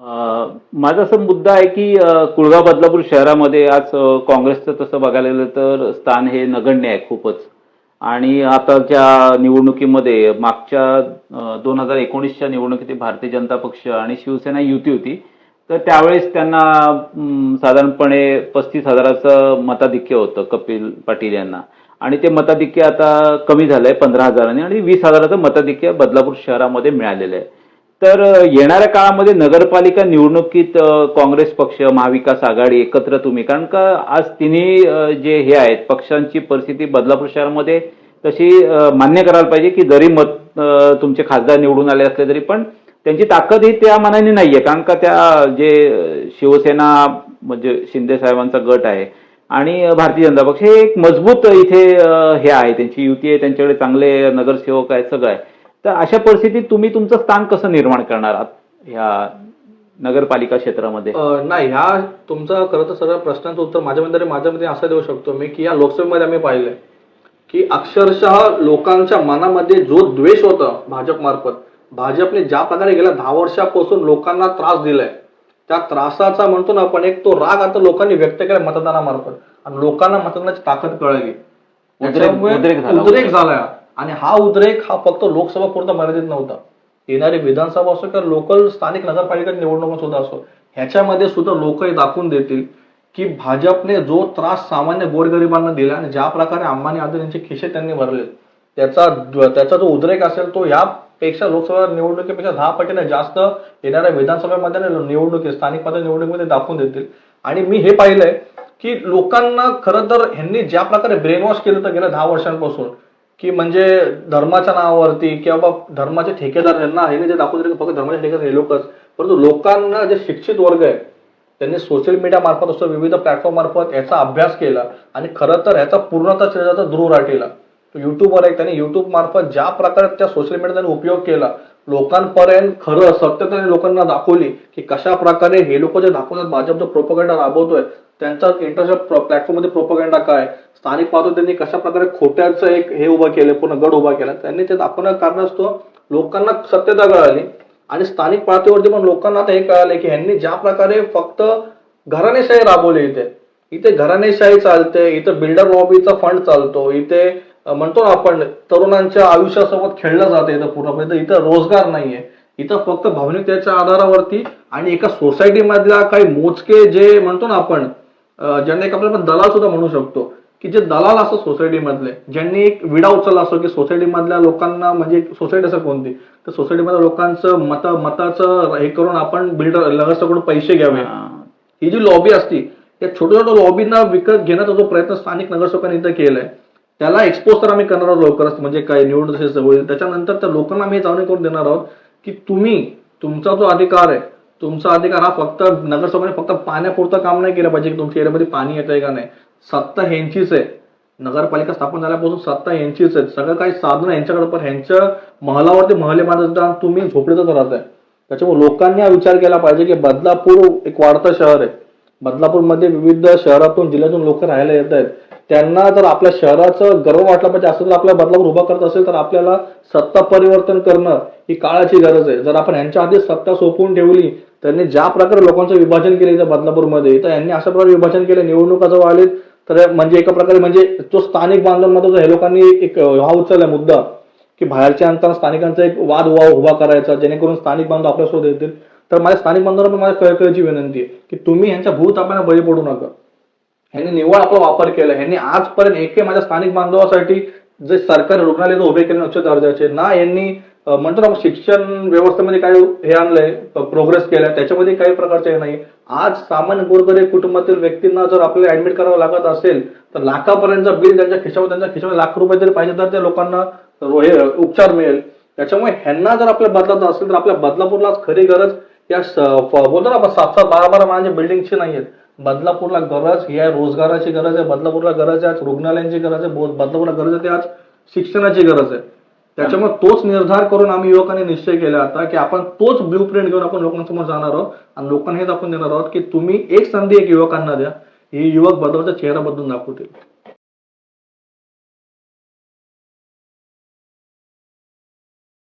माझा असा मुद्दा आहे की कुळगाव बदलापूर शहरामध्ये आज काँग्रेसचं तसं बघायला गेलं तर स्थान हे नगण्य आहे खूपच. आणि आताच्या निवडणुकीमध्ये मागच्या दोन हजार एकोणीसच्या निवडणुकीत भारतीय जनता पक्ष आणि शिवसेना युती होती. तर त्यावेळेस त्यांना साधारणपणे पस्तीस हजाराचं मताधिक्य होतं कपिल पाटील यांना. आणि ते मताधिक्य आता कमी झालंय पंधरा हजारांनी आणि वीस हजाराचं मताधिक्य बदलापूर शहरामध्ये मिळालेलं आहे. तर येणाऱ्या काळामध्ये नगरपालिका निवडणुकीत काँग्रेस पक्ष महाविकास आघाडी एकत्र तुम्ही. कारण का आज तिन्ही जे हे आहेत पक्षांची परिस्थिती बदलापूर शहरामध्ये तशी मान्य करायला पाहिजे की जरी मत तुमचे खासदार निवडून आले असले तरी पण त्यांची ताकद ही त्या मानाने नाहीये. कारण का त्या जे शिवसेना म्हणजे शिंदे साहेबांचा गट आहे आणि भारतीय जनता पक्ष हे एक मजबूत इथे हे आहे. त्यांची युती आहे त्यांच्याकडे चांगले नगरसेवक आहेत सगळं आहे. तर अशा परिस्थितीत तुम्ही तुमचं स्थान कसं निर्माण करणार आहात ह्या नगरपालिका क्षेत्रामध्ये? नाही ह्या तुमचा खरं तर सगळ्या प्रश्नांचं उत्तर माझ्यामध्ये माझ्यामध्ये असं देऊ शकतो मी की या लोकसभेमध्ये आम्ही पाहिलंय की अक्षरशः लोकांच्या मनामध्ये जो द्वेष होता भाजप मार्फत भाजपने ज्या प्रकारे गेल्या दहा वर्षापासून लोकांना त्रास दिलाय त्या त्रासाचा म्हणतो ना आपण एक तो राग आता लोकांनी व्यक्त केला मतदानामार्फत. आणि लोकांना मतदानाची ताकद कळली. उद्रेक झाला. आणि हा उद्रेक हा फक्त लोकसभा पुरता मर्यादित नव्हता. येणारी विधानसभा असो किंवा लोकल स्थानिक नगरपालिका निवडणुका सुद्धा असो ह्याच्यामध्ये सुद्धा लोक हे दाखवून देतील की भाजपने जो त्रास सामान्य गोरगरिबांना दिला आणि ज्या प्रकारे अंबानी आदर यांचे खिसे त्यांनी भरले त्याचा त्याचा जो उद्रेक असेल तो यापेक्षा लोकसभा निवडणुकीपेक्षा दहा पटीने जास्त येणाऱ्या विधानसभेमध्ये आणि निवडणुकी स्थानिक पातळी निवडणुकीमध्ये दाखवून देतील. आणि मी हे पाहिलंय की लोकांना खरं तर ह्यांनी ज्या प्रकारे ब्रेन वॉश केलं तर गेल्या दहा वर्षांपासून की म्हणजे धर्माच्या नावावरती किंवा बा धर्माचे ठेकेदार यांना हे जे दाखवून दिले की फक्त धर्माचे ठेकेदार हे लोकच. परंतु लोकांना जे शिक्षित वर्ग आहे त्यांनी सोशल मीडिया मार्फत असतो विविध प्लॅटफॉर्म मार्फत याचा अभ्यास केला आणि खरं तर ह्याचा पूर्णतः शरीराचा ध्रुव राटेला युट्यूबवर आहे त्यांनी युट्यूब मार्फत ज्या प्रकारे त्या सोशल मीडिया त्यांनी उपयोग केला लोकांपर्यंत खरं सत्य त्यांनी लोकांना दाखवली की कशा प्रकारे हे लोक जे दाखवतात भाजप जो प्रोपगंडा राबवतोय त्यांचा इंटरनेट प्लॅटफॉर्ममध्ये काय? स्थानिक पातळीवर त्यांनी कशा प्रकारे खोट्याचं एक हे उभं केलं पूर्ण गड उभा केला. त्यांनी ते दाखवण्या कारण असतो लोकांना सत्यता कळाली. आणि स्थानिक पातळीवरती पण लोकांना आता हे कळालं की ह्यांनी ज्या प्रकारे फक्त घराणेशाही राबवली इथे. इथे घराणेशाही चालते इथे बिल्डर लॉबीचा फंड चालतो इथे म्हणतो ना आपण तरुणांच्या आयुष्यासोबत खेळलं जातं इथं पूर्णपणे. तर इथं रोजगार नाहीये. इथं फक्त भावनिकतेच्या आधारावरती आणि एका सोसायटी मधल्या काही मोजके जे म्हणतो ना आपण ज्यांना एक आपल्याला दलाल सुद्धा म्हणू शकतो की जे दलाल असतात सोसायटी मधले ज्यांनी एक विडा उचलला असतो की सोसायटी मधल्या लोकांना म्हणजे सोसायटी असं कोणती तर सोसायटी मधल्या लोकांचं मत मताचं हे करून आपण बिल्डर नगरसेवकडून पैसे घ्यावे. ही. जी लॉबी असती त्या छोट्या छोट्या लॉबींना विकत घेण्याचा जो प्रयत्न स्थानिक नगरसेवकांनी इथं केलाय त्याला एक्सपोज तर आम्ही करणार आहोत लवकरच म्हणजे काय निवडणूक जशी जवळ येईल. त्याच्यानंतर त्या लोकांना आम्ही जाणीव करून देणार आहोत की तुम्ही तुमचा जो अधिकार आहे तुमचा अधिकार हा फक्त नगरसेवकाने फक्त पाण्यापुरतं काम नाही केलं पाहिजे की तुमच्या एरियामध्ये पाणी येतंय का नाही. सत्ता ह्यांचीच आहे. नगरपालिका स्थापन झाल्यापासून सत्ता यांचीच आहे. सगळं काही साधनं यांच्याकडे पण ह्यांच्या महलावरती महले बांधत तुम्ही झोपडीतच आहे त्याच्यामुळे लोकांनी हा विचार केला पाहिजे की बदलापूर एक वाढतं शहर आहे. बदलापूरमध्ये विविध शहरातून जिल्ह्यातून लोक राहायला येत आहेत. त्यांना जर आपल्या शहराचं गर्व वाटलं पाहिजे असं जर आपल्या बदलापूर उभा करत असेल तर आपल्याला सत्ता परिवर्तन करणं ही काळाची गरज आहे. जर आपण यांच्या आधी सत्ता सोपवून ठेवली त्यांनी ज्या प्रकारे लोकांचं विभाजन केलं इथं बदलापूरमध्ये तर यांनी अशा प्रकारे विभाजन केलं निवडणुका जवळ आले तर म्हणजे एका प्रकारे म्हणजे तो स्थानिक बांधवांमध्ये हे लोकांनी एक हा उचलला मुद्दा की बाहेरच्या अंतर स्थानिकांचा एक वाद उभा उभा करायचा जेणेकरून स्थानिक बांधव आपल्यासोबत येतील. तर माझ्या स्थानिक बांधवांना पण माझ्या कळकळीची विनंती आहे की तुम्ही यांच्या आपल्याला बळी पडू नका. ह्यांनी निव्वळ आपला वापर केला. ह्यांनी आजपर्यंत एकही माझ्या स्थानिक बांधवासाठी जे सरकारी रुग्णालय उभे केले उच्च दर्जाचे ना यांनी म्हणतो ना शिक्षण व्यवस्थेमध्ये काही हे आणलंय प्रोग्रेस केला त्याच्यामध्ये काही प्रकारचे हे नाही. आज सामान्य गोरगरीब कुटुंबातील व्यक्तींना जर आपल्याला ऍडमिट करावं लागत असेल तर लाखापर्यंत बिल त्यांच्या खिशामध्ये त्यांच्या खिशामध्ये लाख रुपये जरी पाहिजे तर त्या लोकांना हे उपचार मिळेल. त्याच्यामुळे ह्यांना जर आपल्या बदलात असेल तर आपल्या बदलापूरला खरी गरज या बोलतो ना आपण सात सात बारा बारा माझ्या बिल्डिंगची नाहीये बदलापूरला गरज ही आहे रोजगाराची गरज आहे बदलापूरला गरज आहे आज रुग्णालयांची गरज आहे बदलापूरला गरज आहे ते आज शिक्षणाची गरज आहे. त्याच्यामुळे तोच निर्धार करून आम्ही युवकांनी निश्चय केला आता की आपण तोच ब्ल्यू प्रिंट घेऊन आपण लोकांसमोर जाणार आहोत. आणि लोकांना हे दाखवून देणार आहोत की तुम्ही एक संधी एक युवकांना द्या. हे युवक बदलाचा चेहरा बदलून दाखवतील.